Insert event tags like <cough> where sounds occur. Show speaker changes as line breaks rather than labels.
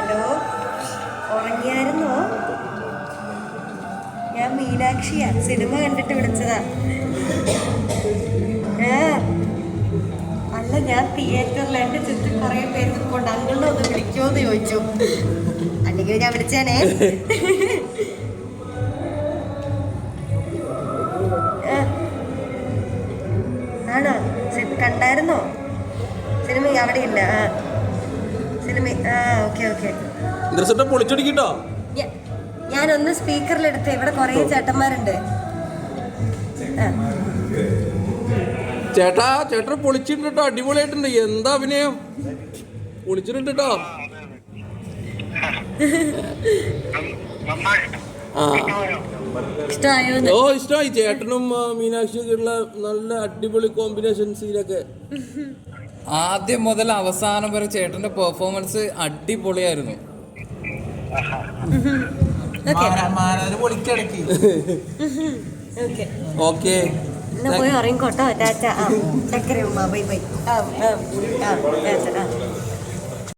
Hello? ഉറങ്ങിയായിരുന്നോ? ഞാൻ മീനാക്ഷിയാ. Cinema കണ്ടിട്ട് വിളിച്ചതാ. അല്ല ഞാൻ തിയേറ്ററിൽ എന്റെ ചുറ്റും കുറേ പേര് നിൽക്കൊണ്ട് അങ്ങനെ ഒന്ന് വിളിക്കുമോ എന്ന് ചോദിച്ചു അല്ലെങ്കിൽ ഞാൻ വിളിച്ചേനെ. ആണോ? കണ്ടായിരുന്നോ? സിനിമ അവിടെ ഇല്ല. ആ.
ഇന്ദ്രസേട്ട പൊളിച്ചടിക്കട്ടോ?
ഞാനൊന്ന് സ്പീക്കറിലെടുത്ത് ഇവിടെ കുറേ ചേട്ടന്മാരുണ്ട്.
ചേട്ടാ ചേട്ടൻ പൊളിച്ചിട്ടുണ്ട്? കേട്ടോ അടിപൊളിയായിട്ടുണ്ട്. എന്താ അഭിനയം? പൊളിച്ചിട്ടുണ്ട്? കേട്ടോ ഓ ഇഷ്ടമായി ചേട്ടനും മീനാക്ഷിയൊക്കെ ഉള്ള നല്ല അടിപൊളി കോമ്പിനേഷൻ സീനൊക്കെ.
ആദ്യം മുതൽ അവസാനം വരെ ചേട്ടന്റെ പെർഫോമൻസ് അടിപൊളിയായിരുന്നു. <laughs>
ഓക്കെ എന്നാ പോയി ഉറങ്ങിക്കോട്ടോ ആ ചക്കര ഉമ്മ ബൈ ബൈ ആ ആ ആ ആ.